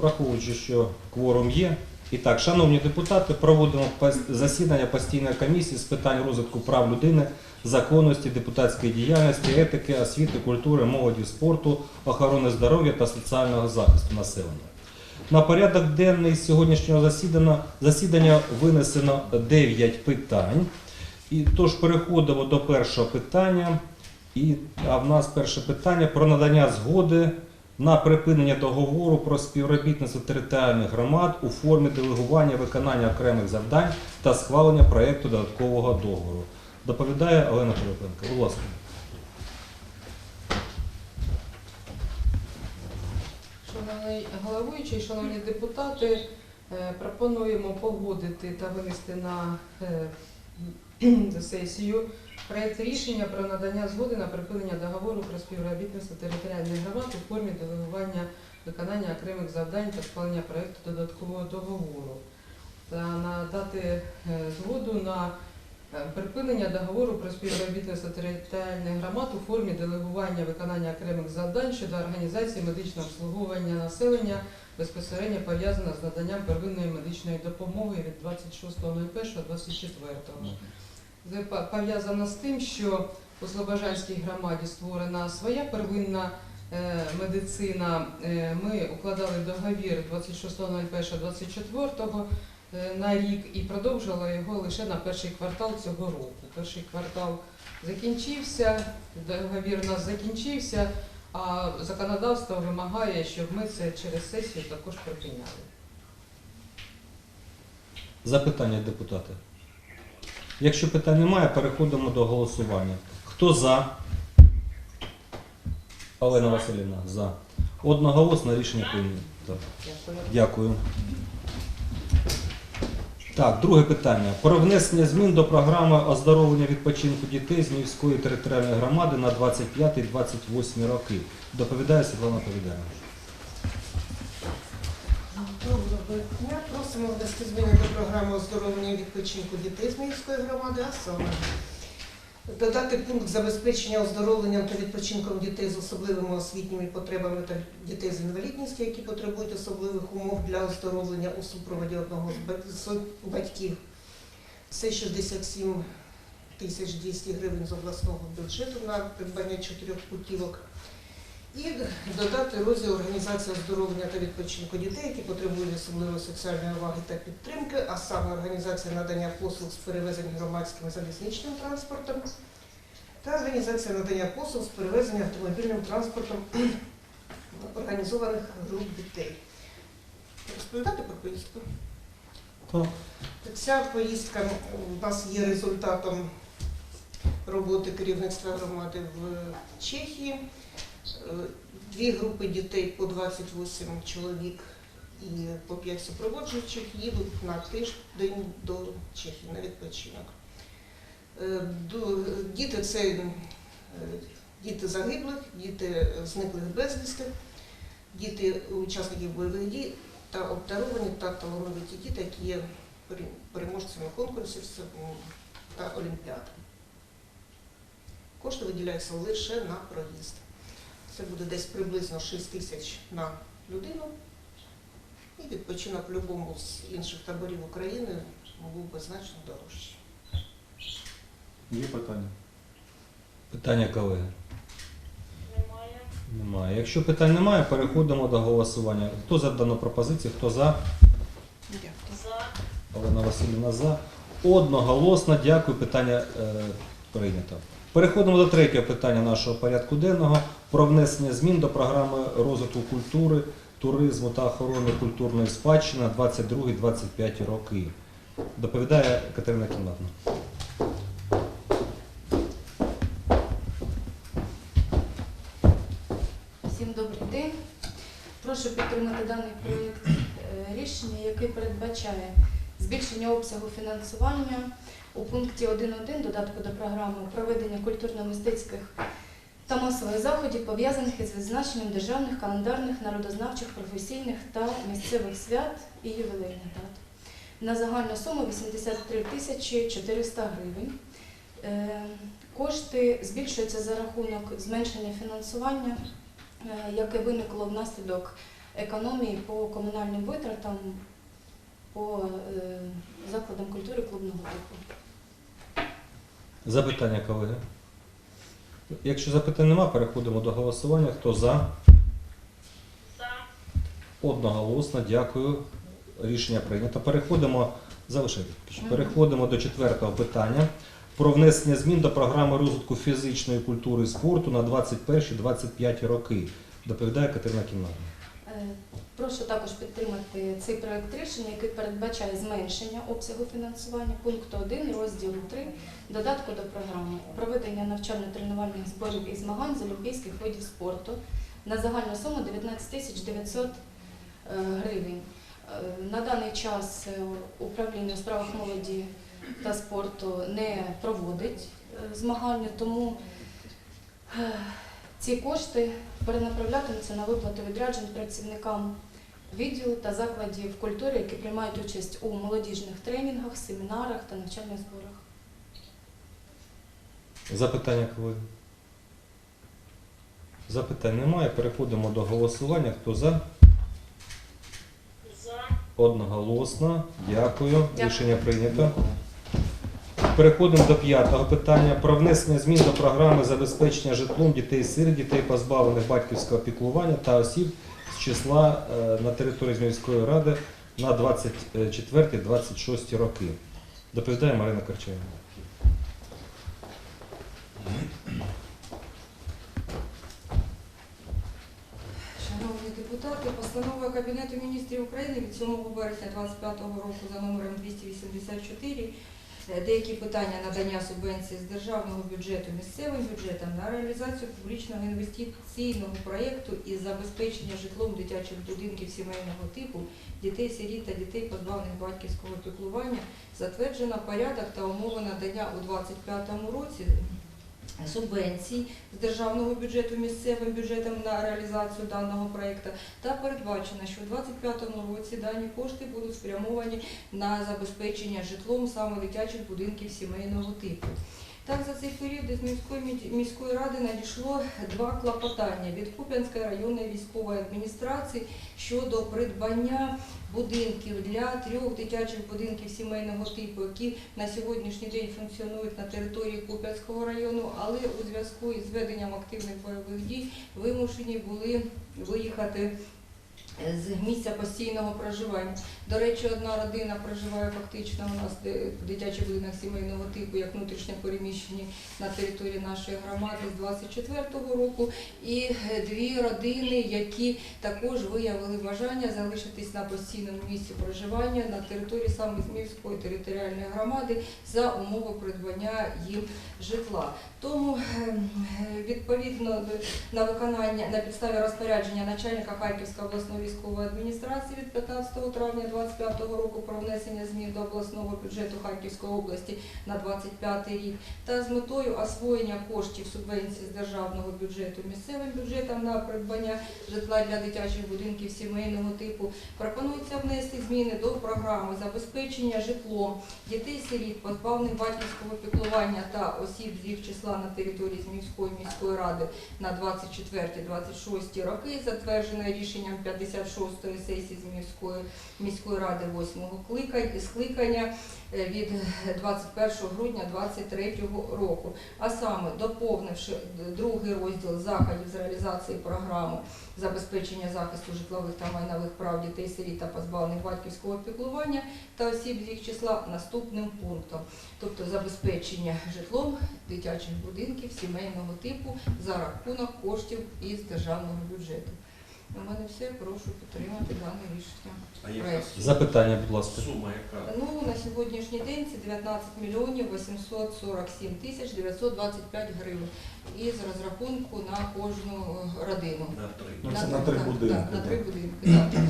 враховуючи, що кворум є. І так, шановні депутати, проводимо засідання постійної комісії з питань розвитку прав людини, законності, депутатської діяльності, етики, освіти, культури, молоді, спорту, охорони здоров'я та соціального захисту населення. На порядок денний сьогоднішнього засідання, засідання винесено 9 питань. І тож переходимо до першого питання. І, а в нас перше питання про надання згоди на припинення договору про співробітництво територіальних громад у формі делегування виконання окремих завдань та схвалення проєкту додаткового договору. Доповідає Олена Пилипенко. Будь ласка. Шановний головуючий, шановні депутати, е, пропонуємо погодити та винести на е, сесію проєкт рішення про надання згоди на припинення договору про співробітництво територіальних громад у формі делегування виконання окремих завдань та схвалення проєкту додаткового договору та надати е, згоду на е, припинення договору про співробітництво територіальних громад у формі делегування виконання окремих завдань щодо організації медичного обслуговування населення безпосередньо пов'язано з наданням первинної медичної допомоги від 26.01.24. Це по- пов'язано з тим, що у Слобожанській громаді створена своя первинна е, медицина. Е, Ми укладали договір 26.01.24 е, на рік і продовжили його лише на перший квартал цього року. Перший квартал закінчився, договір у нас закінчився, а законодавство вимагає, щоб ми це через сесію також припиняли. Запитання депутати. Якщо питань немає, переходимо до голосування. Хто за? Олена Васильівна, за. Одноголосно рішення прийнято. Дякую. Так, друге питання. Про внесення змін до програми оздоровлення відпочинку дітей з міської територіальної громади на 25-28 роки. Доповідає Світлана Повідальна. Доброго дня. Просимо внести зміни до програми оздоровлення і відпочинку дітей з міської громади, а саме додати пункт забезпечення оздоровленням та відпочинком дітей з особливими освітніми потребами та дітей з інвалідністю, які потребують особливих умов для оздоровлення у супроводі одного з батьків. Це 67 тисяч 200 гривень з обласного бюджету на придбання чотирьох путівок. І додати розділ організація оздоровлення та відпочинку дітей, які потребують особливої соціальної уваги та підтримки, а саме організація надання послуг з перевезення громадським залізничним транспортом та організація надання послуг з перевезення автомобільним транспортом організованих груп дітей. Розповідати про поїздку? Так. Ця поїздка у нас є результатом роботи керівництва громади в Чехії. Е, Дві групи дітей по 28 чоловік і по 5 супроводжуючих їдуть на тиждень до Чехії на відпочинок. Е, Діти це е, діти загиблих, діти зниклих безвісти, діти учасників бойових дій та обдаровані та талановиті діти, які є переможцями конкурсів та олімпіад. Кошти виділяються лише на проїзд. Це буде десь приблизно 6 тисяч на людину. І відпочинок в будь-якому з інших таборів України був би значно дорожчий. Є питання? Питання колеги? Немає. Якщо питань немає, переходимо до голосування. Хто за дану пропозицію, хто за? Дякую. Олена Васильівна за. Одноголосно дякую. Питання е, прийнято. Переходимо до третього питання нашого порядку денного про внесення змін до програми розвитку культури, туризму та охорони культурної спадщини на 22-25 роки. Доповідає Катерина Кімнатна. Всім добрий день. Прошу підтримати даний проєкт е, рішення, який передбачає збільшення обсягу фінансування у пункті 1.1 додатку до програми проведення культурно-мистецьких та масових заходів, пов'язаних із відзначенням державних, календарних, народознавчих, професійних та місцевих свят і ювілейних дат. На загальну суму 83 тисячі 400 гривень. Е, Кошти збільшуються за рахунок зменшення фінансування, е, яке виникло внаслідок економії по комунальним витратам по е, закладам культури клубного типу. Запитання, колеги? Якщо запитань нема, переходимо до голосування. Хто за? За. Одноголосно, дякую. Рішення прийнято. Переходимо, залишайте. Переходимо до четвертого питання про внесення змін до програми розвитку фізичної культури і спорту на 21-25 роки. Доповідає Катерина Кімнатна. Прошу також підтримати цей проект рішення, який передбачає зменшення обсягу фінансування пункту 1 розділу 3 додатку до програми проведення навчально-тренувальних зборів і змагань з олімпійських видів спорту на загальну суму 19 тисяч 900 е, гривень. Е, На даний час е, управління у справах молоді та спорту не проводить змагання, тому ці кошти перенаправлятимуться на виплату відряджень працівникам відділу та закладів культури, які приймають участь у молодіжних тренінгах, семінарах та навчальних зборах. Запитання, колеги? Запитань немає. Переходимо до голосування. Хто за? Одноголосно. Дякую. Дякую. Рішення прийнято. Переходимо до п'ятого питання про внесення змін до програми забезпечення житлом дітей сиріт, дітей позбавлених батьківського піклування та осіб з числа е, на території Зміївської ради на 24-26 роки. Доповідає Марина Карчаєва. Шановні депутати, постанова Кабінету міністрів України від 7 березня 2025 року за номером 284 е, деякі питання надання субвенції з державного бюджету місцевим бюджетам на реалізацію публічного інвестиційного проєкту із забезпечення житлом дитячих будинків сімейного типу, дітей-сиріт та дітей, позбавлених батьківського піклування, затверджено порядок та умови надання у 2025 році субвенцій з державного бюджету місцевим бюджетом на реалізацію даного проєкту та передбачено, що у 2025 році дані кошти будуть спрямовані на забезпечення житлом саме дитячих будинків сімейного типу. Так, за цей період із міської міської ради надійшло два клопотання від Куп'янської районної військової адміністрації щодо придбання будинків для трьох дитячих будинків сімейного типу, які на сьогоднішній день функціонують на території Куп'янського району, але у зв'язку із веденням активних бойових дій вимушені були виїхати з місця постійного проживання. До речі, одна родина проживає фактично у нас в дитячих будинках сімейного типу, як внутрішньо переміщені на території нашої громади з 24-го року, і е, дві родини, які також виявили бажання залишитись на постійному місці проживання на території саме Зміївської територіальної громади за умови придбання їм житла. Тому е, е, відповідно на виконання на підставі розпорядження начальника Харківської обласної військової адміністрації від 15 травня 2025 року про внесення змін до обласного бюджету Харківської області на 25 рік та з метою освоєння коштів субвенції з державного бюджету місцевим бюджетом на придбання житла для дитячих будинків сімейного типу. Пропонується внести зміни до програми забезпечення житлом дітей-сиріт, позбавлених батьківського піклування та осіб з їх числа на території Зміївської міської ради на 24-26 роки, затверджене рішенням 56-ї сесії Зміївської міської ради 8-го скликання е, від 21 грудня 2023 року. А саме доповнивши другий розділ заходів з реалізації програми забезпечення захисту житлових та майнових прав дітей сиріт та позбавлених батьківського піклування та осіб з їх числа наступним пунктом, тобто забезпечення житлом дитячих будинків сімейного типу за рахунок коштів із державного бюджету. У мене все, прошу підтримати дане рішення. А яка. Запитання, будь ласка. Сума яка? Ну, на сьогоднішній день це 19 мільйонів 847 тисяч 925 гривень із розрахунку на кожну е, родину. На три. Ну, це на три так, будинки, так, на три будинки. так.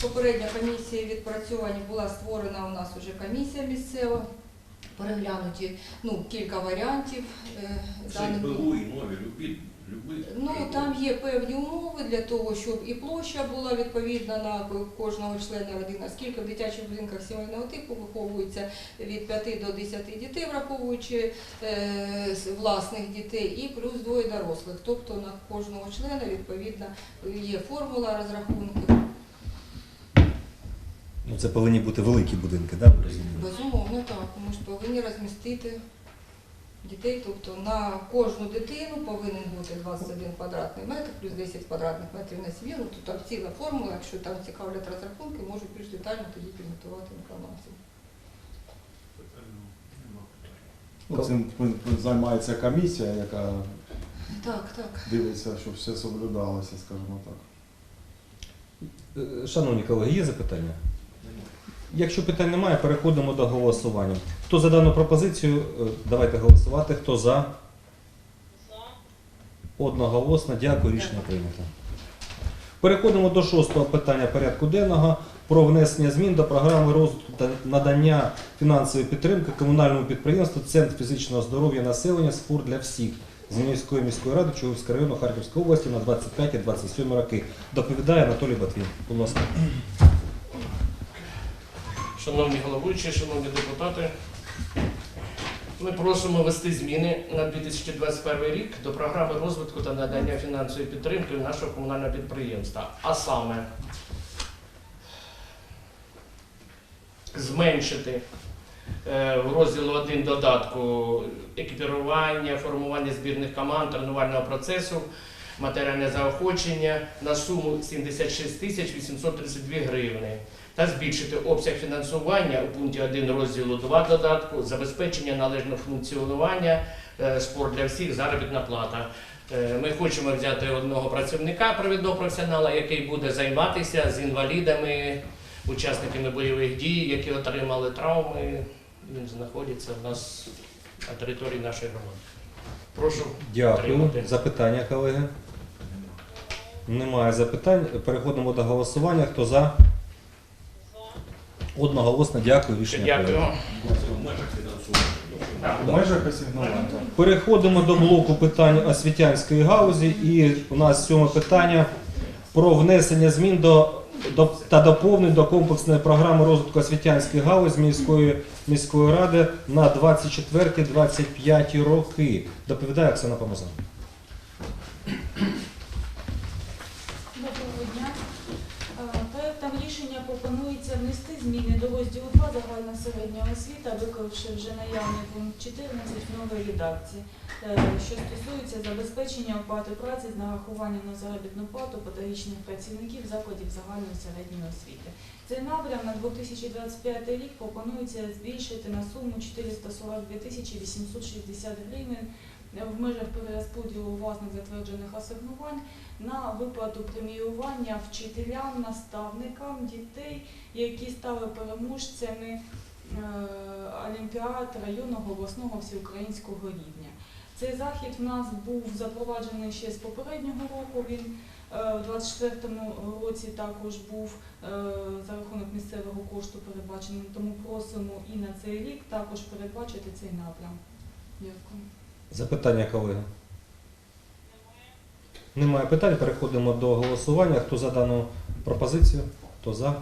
Попередня комісія відпрацювання була створена у нас вже комісія місцева. Переглянуті ну, кілька варіантів е, Це. БУ і нові, любі. Ну там є певні умови для того, щоб і площа була відповідна на кожного члена родини, оскільки в дитячих будинках сімейного типу виховується від 5 до 10 дітей, враховуючи е, власних дітей, і плюс двоє дорослих. Тобто на кожного члена відповідно є формула розрахунків. Ну, це повинні бути великі будинки, так? Да? Безумовно, так. Ми ж повинні розмістити дітей, тобто на кожну дитину повинен бути 21 квадратний метр плюс 10 квадратних метрів на сім'ю. Ну, тут там ціла формула, якщо там цікавлять розрахунки, можуть більш детально тоді підготувати інформацію. Ну, Цим займається комісія, яка Так, так. дивиться, щоб все соблюдалося, скажімо так. Е, Шановні колеги, є запитання? Якщо питань немає, переходимо до голосування. Хто за дану пропозицію, е, давайте голосувати. Хто за? Одноголосно. Дякую, рішення прийнято. Переходимо до шостого питання порядку денного про внесення змін до програми розвитку та надання фінансової підтримки комунальному підприємству Центр фізичного здоров'я населення «Спорт для всіх» Зміївської міської ради Чугівського району Харківської області на 25-27 роки. Доповідає Анатолій Батвін. Будь ласка. Шановні головуючі, шановні депутати, ми просимо ввести зміни на 2021 рік до програми розвитку та надання фінансової підтримки нашого комунального підприємства. А саме зменшити е, в розділу 1 додатку екіпірування, формування збірних команд, тренувального процесу, матеріальне заохочення на суму 76 тисяч 832 гривни та збільшити обсяг фінансування у пункті 1 розділу 2 додатку, забезпечення належного функціонування, е, спорт для всіх, заробітна плата. Е, Ми хочемо взяти одного працівника провідного професіонала, який буде займатися з інвалідами, учасниками бойових дій, які отримали травми. Він знаходиться в нас на території нашої громади. Прошу Дякую. Підтримати. Запитання, колеги? Немає запитань. Переходимо до голосування. Хто за? Одноголосно дякую. Рішення дякую. прийнято. В межах асігнування. Переходимо до блоку питань освітянської галузі. І у нас сьоме питання про внесення змін до, до та доповнень до комплексної програми розвитку освітянської галузі міської міської ради на 24-25 роки. Доповідає Оксана Помазан. Доброго дня. Е, Проектом рішення пропонується внести зміни до розділу 2 загальна середня освіта, виклавши вже наявний пункт 14 в новій редакції, е, що стосується забезпечення оплати праці з нарахуванням на заробітну плату педагогічних працівників закладів загальної середньої освіти. Цей напрям на 2025 рік пропонується збільшити на суму 442 тисячі 860 гривень в межах перерозподілу власних затверджених асигнувань на виплату преміювання вчителям, наставникам дітей, які стали переможцями е, Олімпіад районного обласного всеукраїнського рівня. Цей захід в нас був запроваджений ще з попереднього року. Він е, у 24-му році також був е, за рахунок місцевого кошту передбачений. Тому просимо і на цей рік також передбачити цей напрям. Дякую. Запитання, колеги? Немає питань. Переходимо до голосування. Хто за дану пропозицію? Хто за?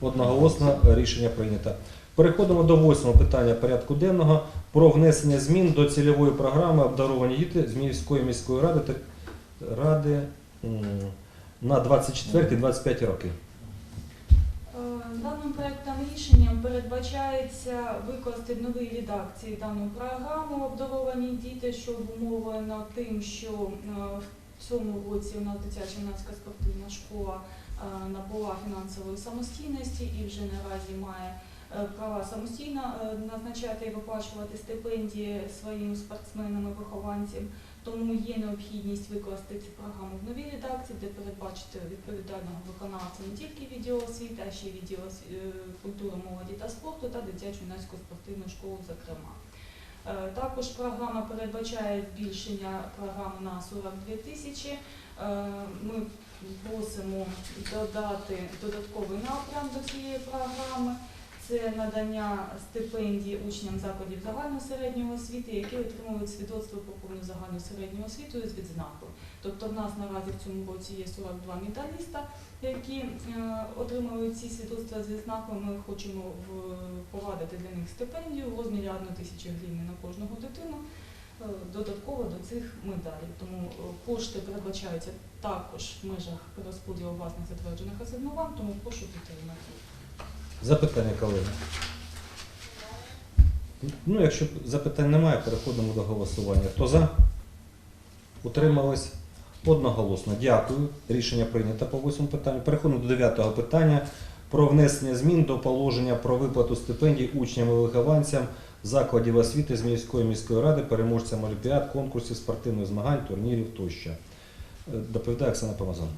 Одноголосно рішення прийнято. Переходимо до восьмого питання порядку денного про внесення змін до цільової програми обдаровані діти з міської міської ради та ради на 24-25 роки. Е, Даним проектом рішенням передбачається викласти в новій редакції дану програму обдаровані діти, що обумовлено тим, що е, в цьому році у нас дитяча юнацька спортивна школа набула фінансової самостійності і вже наразі має е, права самостійно е, назначати і виплачувати стипендії своїм спортсменам і вихованцям. Тому є необхідність викласти цю програму в новій редакції, де передбачити відповідального виконавця не тільки відділу освіти, а ще й е, культури, молоді та спорту та дитячу юнацьку спортивну школу, зокрема. Е, Також програма передбачає збільшення програми на 42 тисячі. Е, Ми просимо додати додатковий напрям до цієї програми. Це надання стипендій учням закладів загальної середньої освіти, які отримують свідоцтво про повну загальну середню освіту з відзнакою. Тобто в нас наразі в цьому році є 42 медаліста, які е, отримують ці свідоцтва з відзнакою. Ми хочемо впровадити для них стипендію в розмірі 1 тисячі гривень на кожного дитину. е, додатково до цих медалей. Тому е, кошти передбачаються також в межах розподілу власних затверджених асигнувань, тому прошу підтримати. Запитання, колеги. Ну, якщо запитань немає, переходимо до голосування. Хто за? Утримались? Одноголосно. Дякую. Рішення прийнято по восьмому питанню. Переходимо до дев'ятого питання про внесення змін до положення про виплату стипендій учням і вихованцям закладів освіти з міської міської ради, переможцям олімпіад, конкурсів, спортивних змагань, турнірів тощо. Е, Доповідає Оксана Помазан.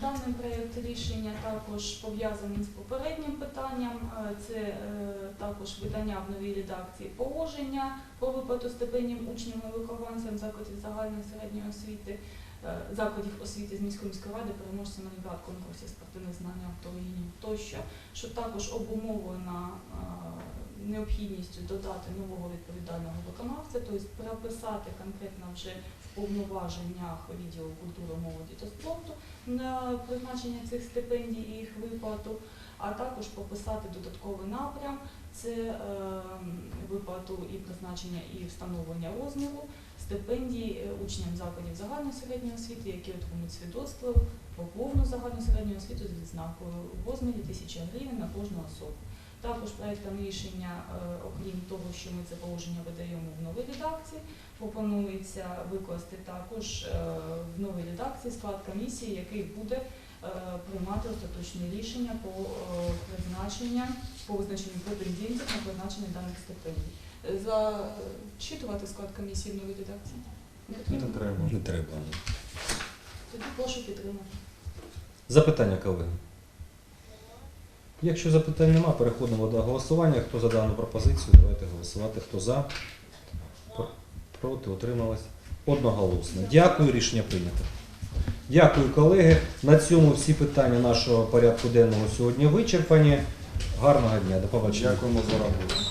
Даний проєкт рішення також пов'язаний з попереднім питанням. Е, Це е, також видання в новій редакції положення про виплату стипендій учням і вихованцям закладів загальної середньої освіти, е, закладів освіти з міської міської ради, переможцям олімпіад, конкурсів спортивних знань автогенів тощо, що також обумовлена необхідністю додати нового відповідального виконавця, тобто прописати конкретно вже повноваженнях відділу культури, молоді та спорту на призначення цих стипендій і їх виплату, а також прописати додатковий напрям це е, виплату і призначення і встановлення розміру стипендій е, учням закладів загальної середньої освіти, які отримують свідоцтво про повну загальну середню освіту з відзнакою в розмірі 1000 гривень на кожну особу. Також проектом рішення, е, окрім того, що ми це положення видаємо в новій редакції, пропонується викласти також е, в новій редакції склад комісії, який буде е, приймати остаточні рішення по призначення, по визначенню претендентів на призначення даних стипендій. Зачитувати склад комісії в новій редакції? Не треба. Не треба. Тоді прошу підтримати. Запитання, колеги. Якщо запитань нема, переходимо до голосування. Хто за дану пропозицію, давайте голосувати. Хто за? Проти, утрималось? Одноголосно. Дякую, рішення прийнято. Дякую, колеги. На цьому всі питання нашого порядку денного сьогодні вичерпані. Гарного дня, до побачення. Дякуємо за роботу.